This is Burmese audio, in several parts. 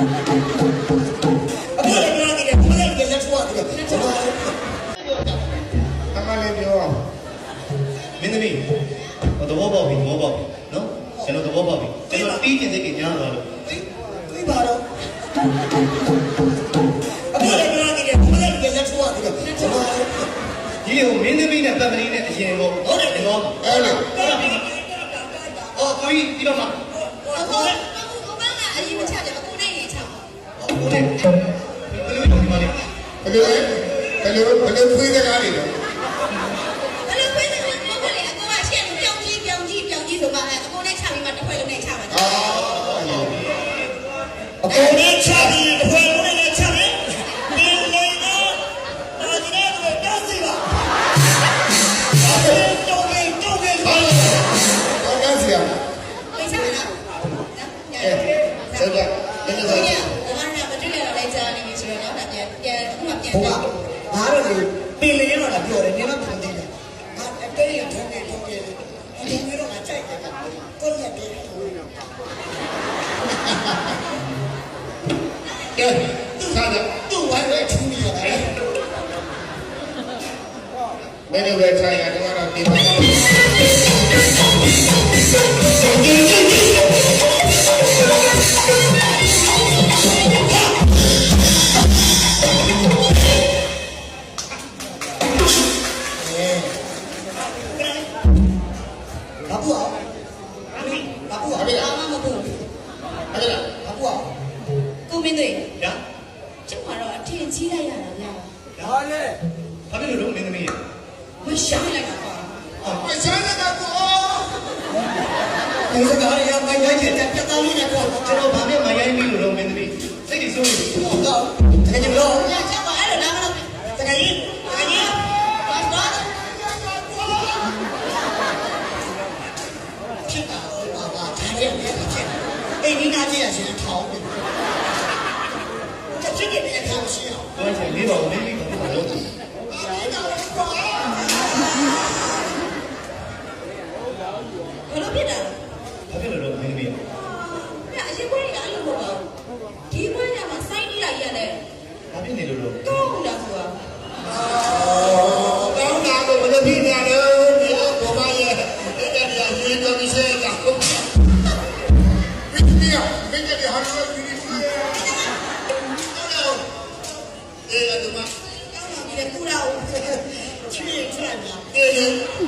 မလေးပြောမင်းသမီးဟိုသဘောပေါက်ပြီသဘောပေါက်ပြီနော်ကျွန်တော်သဘောပေါက်ပြီကျွန်တော်တီးကျင်စိတ်ကကြားသွားလို့ဒီပါတော့အခုလည်းပြောနေတယ်ဘယ်လိုလဲလက်ထွားတယ်ကျွန်တော်ဒီလိုမင်းသမီးနဲ့ပတ်မလေးနဲ့အရင်ကောဟုတ်တယ်ဒီကောအဲ့လိုအော်ကိုကြီးဒီတော့မှအခုအခုကမကအရင်မချတယ်အခုနဲ့နေချပါ ဟိုလေ ဘယ်လိုဒီမှာလဲဘယ်လိုဘယ်လိုဘယ်လိုဖွေးစကားတွေလဲဘယ်လိုခွင့်တယ်ဘယ်လိုခွင့်လဲအခုကရှက်ပြောင်းကြီးပြောင်းကြီးပြောင်းကြီးဆိုမှအခုနဲ့ချပြီးမှတစ်ခွက်လုံးနဲ့ချပါအာအခုလည်းချပြီး ပြန်အခုမှပြန်ဘုတော့ရားငါတို့ဒီပင်လေးတော့လာပြောတယ်နင်တော့ပြန်ကြည့်တယ်ငါအတေးရထုံးနေထုံးနေဒီမျိုးတော့ငါကြိုက်တယ်ကိုရက်တယ်ကဲစားကြသူ့ဝိုင်းဝဲထူးနေရတယ်မင်းတို့ပဲထိုင်ရတယ်ကတော့ဒီမှာ အောင်အာမမဘူးအဲ့ဒါဘာဘူးအောင်ကိုမင်းတွေညာကျမတော့အထင်ကြီးလိုက်ရတာဗျာဒါနဲ့ဘာဖြစ်လို့တော့မင်းသမီးရဲ့မရှာလိုက်တာပါမစားရတော့ကိုဒီစကားရမိုင်းရိုက်တဲ့ပြတ်သားလေးနဲ့တော့ကျွန်တော်ဘာနဲ့မရိုင်းပြီလို့တော့မင်းသမီးစိတ်ကြီးစိုးနေပြီတော့တကယ်လို့ညချပါအဲ့လိုနားမလို့ တကယ်ကြီးတကယ်ကြီး ဘာတော့ ဖြစ်တာဘာဘာဒါနဲ့လည်းဖြစ် အိမ်ဒီနာကြီးရရှင်ထောင်းတယ်ချက်ချင်းနဲ့အခါမရှိအောင်တော့ချင်းလေးတော့မင်းသမီးကဘာလို့လဲဘယ်လိုဖြစ်တာလဲဘာဖြစ်လို့တော့မင်းသမီးရဲ့။အဲ့အရင်ကလည်းအဲ့လိုမဟုတ်ပါဘူး။ဒီဘွဲကမှစိုင်းနေလိုက်ရတယ်ဘာဖြစ်နေလို့တော့။ကောင်းတာဆိုတာတော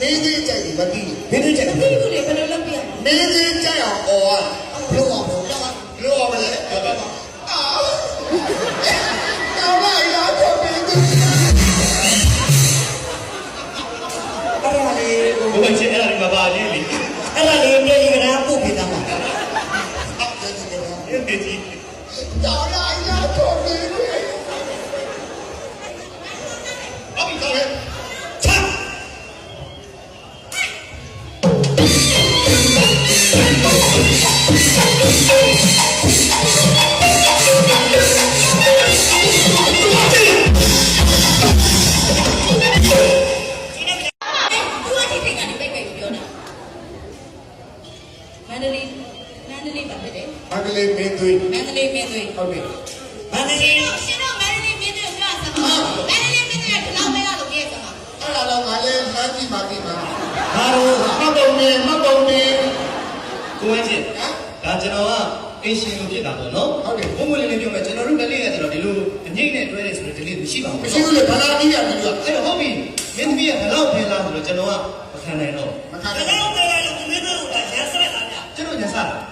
မင်းကြီးအချက်ကိုမသိမင်းတို့ချက်။ဒီလိုလေဘယ်လိုလုပ်ပြရမမင်းကြီးကြအောင်အော်ဘလို့အောင်ဘလို့လို့အော်မလဲအာတော့ဘာရ ပါဖြစ်တယ်အကလေးမင်းသွေး။မန္တလေးမင်းသွေးဟုတ်တယ်မန္တရှလေးင်းတော့ရှင်းတော့မန္တလေးမင်းသွေးပြောစမ်းပါ။မန္တလေးမင်းသွေးကဒီလောက်ပဲရလို့ပြောစမ်းပါအဲ့ဒါတော့ငါလည်းမှန်းကြည့်ပါပြီမှာဘာလို့မပုံနေမပုံနေကိုဝင်းချင်းဒါကျွန်တော်ကအင်းရှင်လို့ဖြစ်တာပေါ့နော်ဘုံမလေးလေးပြောမယ်ကျွန်တော်တို့ကလေးရဆိုတော့ဒီလိုအငိမ့်နဲ့တွဲတယ်ဆိုတော့ဒီလေးမရှိပါဘူးမရှိဘူးလေဘာသာပြီးရပြီကအဲ့တော့ဟုတ်ပြီမင်းသမီးကဘယ်တော့ဖယ်လားဆိုတော့ကျွန်တော်ကမခံနိုင်တော့မခံဒါနိုင်တော့တယ်လို့မင်းတို့ကရဆက်လာကြကျွန်တော်ညစားဟုတ်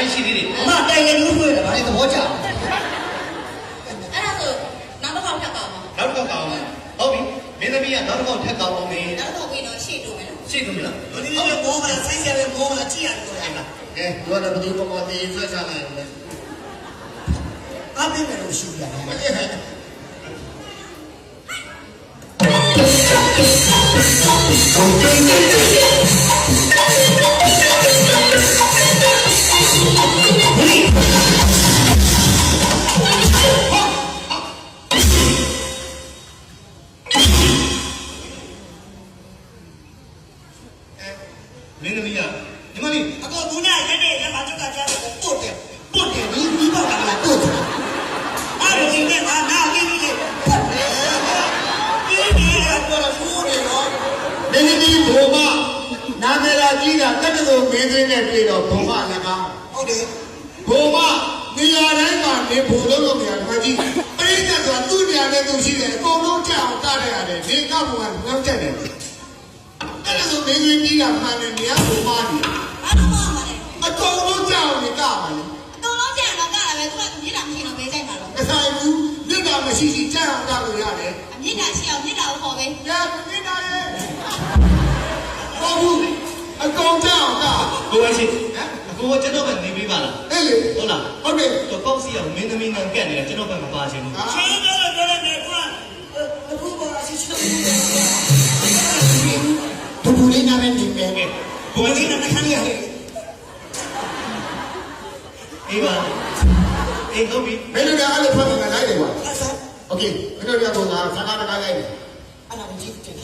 တိုင်းရှိသေးတယ်အမတိုင်နေလို့တွေ့တယ်ဗာလေသဘောကျအောင်အဲ့ဒါဆိုနောက်တစ်ခေါက်ထပ်ကောင်းပါနောက်တစ်ခေါက်ကောင်းဟုတ်ပြီမင်းသမီးကနောက်တစ်ခေါက်ထပ်ကောင်းအောင်မင်းနောက်တစ်ခေါက်ပြီးတော့ရှေ့တူမယ်နော်ရှေ့တူမလားဘယ်လိုလဲဘောမလားဆိုင်းဆရာလဲဘောမလားကြည့်ရတယ်လားကဲတို့ကတော့ဘယ်သူပေါ်ပေါ်တည်ဆွဲချလိုက်လဲအမေမလို့ရှိရတယ်မင်းဟဲ့ Oh, မင်းသမီးကဒီမလေးအကောသူနဲ့ရတဲ့ရမှာတုတ်ကကြားတယ်ပုတ်တယ်ပုတ်တယ်ဒီဒီပေါ့ကလည်းပုတ်တယ်အားလုံးကြီးနဲ့ငါနာပြီးပြီလေပုတ်တယ်ဒီဒီကတော့ဖူးနေတော့မင်းကြီးဘုံမနာမည်လာကြီးတာတက္ကသိုလ်မင်းသိနဲ့တွေ့တော့ဘုံမလည်းကောင်းဟုတ်တယ်ဘုံမနေရာတိုင်းမှာနေဖို့ ဆိုမင်းကြီးကြီးကမှန်တယ်နေရာဘုံမနေဘာလို့မှမလဲအကုန်လုံးကြောက်အောင်နေကပါလေတော်လုံးကြံတော့ကလည်းပဲသူကမြေတာမရှိတော့ပဲကြိုက်ပါတော့မဆိုင်ဘူးမြစ်တာမရှိရှိကြောက်အောင်တားလို့ရတယ်အမြေတာရှိအောင်မြေတာကိုခေါ်ပဲရမြစ်တာရဲ့ဟုတ်ဘူးအကုန်ကြောက်အောင်တားကိုဝဲရှိကိုကကျွန်တော်ကနေပေးပါလားအဲ့လေဟုတ်လားဟုတ်တယ်တော့ကောက်စီအောင်မင်းသမီးနဲ့ကက်နေတာကျွန်တော်ဘက်မပါချင်ဘူးချင်းတော့တော့လည်းနေကွာအခုပေါ်အစီအစဉ် ဘူးဘူးလေးနာမည်နေမယ် ကိုဝဲ ဒီ ရှိ ကနေ့ခဏရဟဲ့ အေးပါအေးဟုတ်ပြီ မင်းတို့ကအဲ့လိုဖတ်မှလိုက်တယ်ကွာ အစား โอเคမင်းတို့ကဘုံကစကားတကားလိုက်တယ် အဲ့ဒါကိုကြည့်တယ်